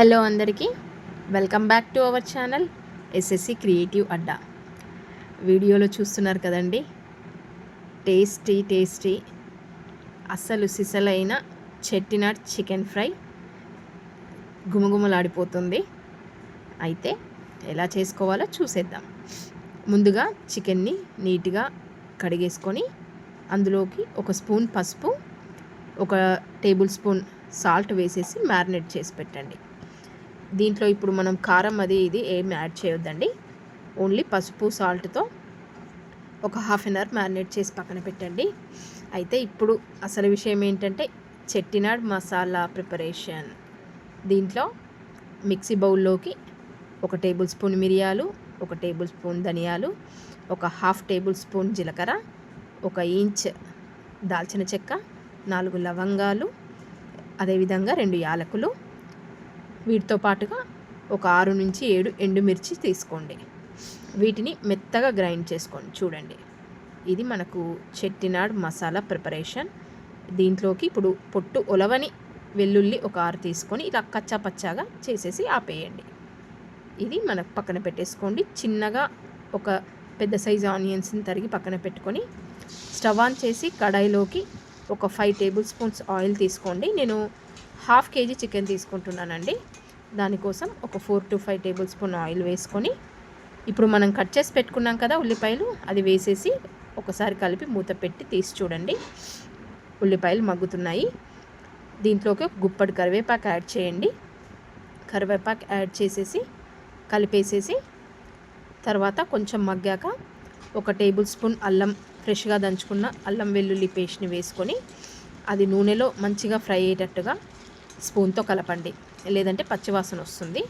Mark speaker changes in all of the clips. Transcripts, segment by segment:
Speaker 1: Hello అందరికీ. Welcome back to our channel SSC creative అడ్డా. వీడియోలో చూస్తున్నారు కదండి. టేస్టీ టేస్టీ అస్సలు సిసలైన చెట్టినాట్ చికెన్ ఫ్రై గుమగుమలాడిపోతుంది. అయితే ఎలా చేసుకోవాలో చూసేద్దాం. ముందుగా చికెన్ని నీట్గా కడిగేసుకొని అందులోకి ఒక స్పూన్ పసుపు ఒక టేబుల్ స్పూన్ సాల్ట్ వేసేసి మ్యారినేట్ చేసి పెట్టండి. దీంట్లో ఇప్పుడు మనం కారం అది ఇది ఏం యాడ్ చేయొద్దండి. ఓన్లీ పసుపు సాల్ట్తో ఒక హాఫ్ అన్ అవర్ మ్యారినేట్ చేసి పక్కన పెట్టండి. అయితే ఇప్పుడు అసలు విషయం ఏంటంటే చెట్టినాడ్ మసాలా ప్రిపరేషన్. దీంట్లో మిక్సీ బౌల్లోకి ఒక టేబుల్ స్పూన్ మిరియాలు ఒక టేబుల్ స్పూన్ ధనియాలు ఒక హాఫ్ టేబుల్ స్పూన్ జీలకర్ర ఒక ఇంచ్ దాల్చిన చెక్క నాలుగు లవంగాలు అదేవిధంగా రెండు యాలకులు వీటితో పాటుగా ఒక ఆరు నుంచి ఏడు ఎండుమిర్చి తీసుకోండి. వీటిని మెత్తగా గ్రైండ్ చేసుకోండి చూడండి. ఇది మనకు చెట్టినాడ్ మసాలా ప్రిపరేషన్. దీంట్లోకి ఇప్పుడు పొట్టు ఒలవని వెల్లుల్లి ఒక ఆరు తీసుకొని ఇలా కచ్చా పచ్చాగా చేసేసి ఆపేయండి. ఇది మనకు పక్కన పెట్టేసుకోండి. చిన్నగా ఒక పెద్ద సైజు ఆనియన్స్ని తరిగి పక్కన పెట్టుకొని స్టవ్ ఆన్ చేసి కడాయిలోకి ఒక ఫైవ్ టేబుల్ స్పూన్స్ ఆయిల్ తీసుకోండి. నేను హాఫ్ కేజీ చికెన్ తీసుకుంటున్నానండి. దానికోసం ఒక four to five table spoon oil వేసుకొని ఇప్పుడు మనం కట్ చేసి పెట్టుకున్నాం కదా ఉల్లిపాయలు అది వేసేసి ఒకసారి కలిపి మూత పెట్టి తీసి చూడండి. ఉల్లిపాయలు మగ్గుతున్నాయి. దీంట్లోకి ఒక గుప్పటి కరివేపాకు యాడ్ చేయండి. కరివేపాకు యాడ్ చేసేసి కలిపేసేసి తర్వాత కొంచెం మగ్గాక ఒక టేబుల్ స్పూన్ అల్లం ఫ్రెష్గా దంచుకున్న అల్లం వెల్లుల్లి పేస్ట్ని వేసుకొని అది నూనెలో మంచిగా ఫ్రై అయ్యేటట్టుగా స్పూన్తో కలపండి. లేదంటే పచ్చివాసన వస్తుంది.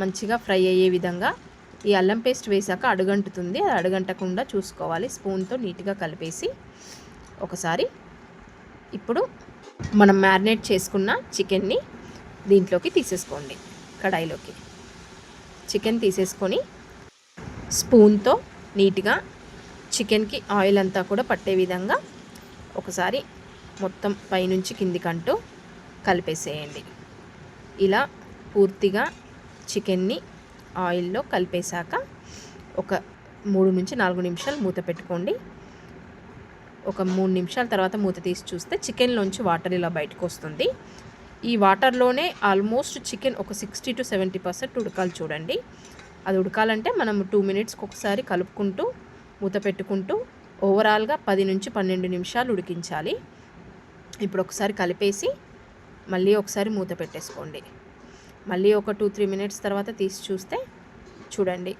Speaker 1: మంచిగా ఫ్రై అయ్యే విధంగా ఈ అల్లం పేస్ట్ వేసాక అడుగంటుతుంది. అది అడుగంటకుండా చూసుకోవాలి. స్పూన్తో నీట్గా కలిపేసి ఒకసారి ఇప్పుడు మనం మ్యారినేట్ చేసుకున్న చికెన్ని దీంట్లోకి తీసేసుకోండి. కడాయిలోకి. చికెన్ తీసేసుకొని స్పూన్తో నీట్గా చికెన్కి ఆయిల్ అంతా కూడా పట్టే విధంగా ఒకసారి మొత్తం పైనుంచి కిందికంటూ కలిపేసేయండి. ఇలా పూర్తిగా చికెన్ని ఆయిల్లో కలిపేశాక ఒక మూడు నుంచి నాలుగు నిమిషాలు మూత పెట్టుకోండి. ఒక మూడు నిమిషాల తర్వాత మూత తీసి చూస్తే చికెన్లోంచి వాటర్ ఇలా బయటకు వస్తుంది. ఈ వాటర్లోనే ఆల్మోస్ట్ చికెన్ ఒక సిక్స్టీ టు సెవెంటీ పర్సెంట్ ఉడకాలి చూడండి. అది ఉడకాలంటే మనం టూ మినిట్స్కి ఒకసారి కలుపుకుంటూ మూత పెట్టుకుంటూ ఓవరాల్గా పది నుంచి పన్నెండు నిమిషాలు ఉడికించాలి. ఇప్పుడు ఒకసారి కలిపేసి మళ్ళీ ఒకసారి మూత పెట్టేసుకోండి. మళ్ళీ ఒక టూ త్రీ మినిట్స్ తర్వాత తీసి చూస్తే చూడండి.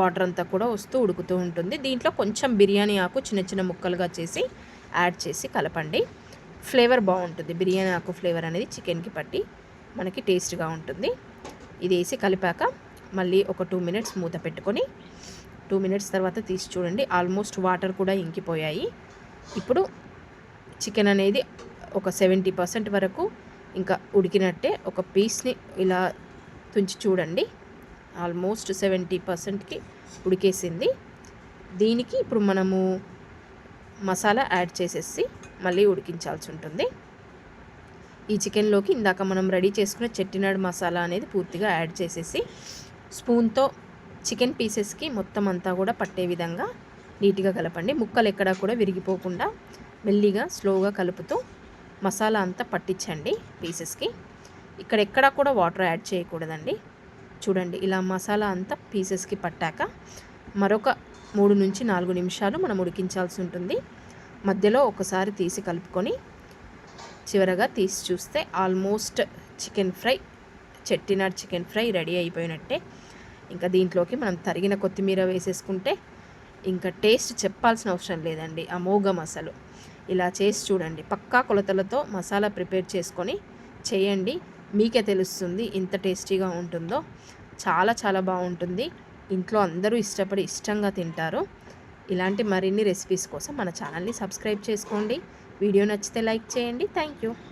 Speaker 1: వాటర్ అంతా కూడా వస్తూ ఉడుకుతూ ఉంటుంది. దీంట్లో కొంచెం బిర్యానీ ఆకు చిన్న చిన్న ముక్కలుగా చేసి యాడ్ చేసి కలపండి. ఫ్లేవర్ బాగుంటుంది. బిర్యానీ ఆకు ఫ్లేవర్ అనేది చికెన్కి పట్టి మనకి టేస్ట్గా ఉంటుంది. ఇది వేసి కలిపాక మళ్ళీ ఒక టూ మినిట్స్ మూత పెట్టుకొని టూ మినిట్స్ తర్వాత తీసి చూడండి. ఆల్మోస్ట్ వాటర్ కూడా ఇంకిపోయాయి. ఇప్పుడు చికెన్ అనేది ఒక సెవెంటీ పర్సెంట్ వరకు ఇంకా ఉడికినట్టే ఒక పీస్ని ఇలా తుంచి చూడండి. ఆల్మోస్ట్ సెవెంటీ పర్సెంట్కి ఉడికేసింది. దీనికి ఇప్పుడు మనము మసాలా యాడ్ చేసేసి మళ్ళీ ఉడికించాల్సి ఉంటుంది. ఈ చికెన్లోకి ఇందాక మనం రెడీ చేసుకున్న చెట్టినాడు మసాలా అనేది పూర్తిగా యాడ్ చేసేసి స్పూన్తో చికెన్ పీసెస్కి మొత్తం అంతా కూడా పట్టే విధంగా నీట్గా కలపండి. ముక్కలు ఎక్కడా కూడా విరిగిపోకుండా మెల్లిగా స్లోగా కలుపుతూ మసాలా అంతా పట్టించండి పీసెస్కి. ఇక్కడ ఎక్కడా కూడా వాటర్ యాడ్ చేయకూడదండి. చూడండి ఇలా మసాలా అంతా పీసెస్కి పట్టాక మరొక మూడు నుంచి నాలుగు నిమిషాలు మనం ఉడికించాల్సి ఉంటుంది. మధ్యలో ఒకసారి తీసి కలుపుకొని చివరగా తీసి చూస్తే almost chicken fry Chettinad chicken fry ready అయిపోయినట్టే. ఇంకా దీంట్లోకి మనం తరిగిన కొత్తిమీర వేసేసుకుంటే ఇంకా టేస్ట్ చెప్పాల్సిన అవసరం లేదండి అమోఘం అసలు. ఇలా చేసి చూడండి. పక్కా కొలతలతో మసాలా ప్రిపేర్ చేసుకొని చేయండి. మీకే తెలుస్తుంది ఎంత టేస్టీగా ఉంటుందో. చాలా చాలా బాగుంటుంది. ఇంట్లో అందరూ ఇష్టపడి ఇష్టంగా తింటారు. ఇలాంటి మరిన్ని రెసిపీస్ కోసం మన ఛానల్ని సబ్స్క్రైబ్ చేసుకోండి. వీడియో నచ్చితే లైక్ చేయండి. Thank you.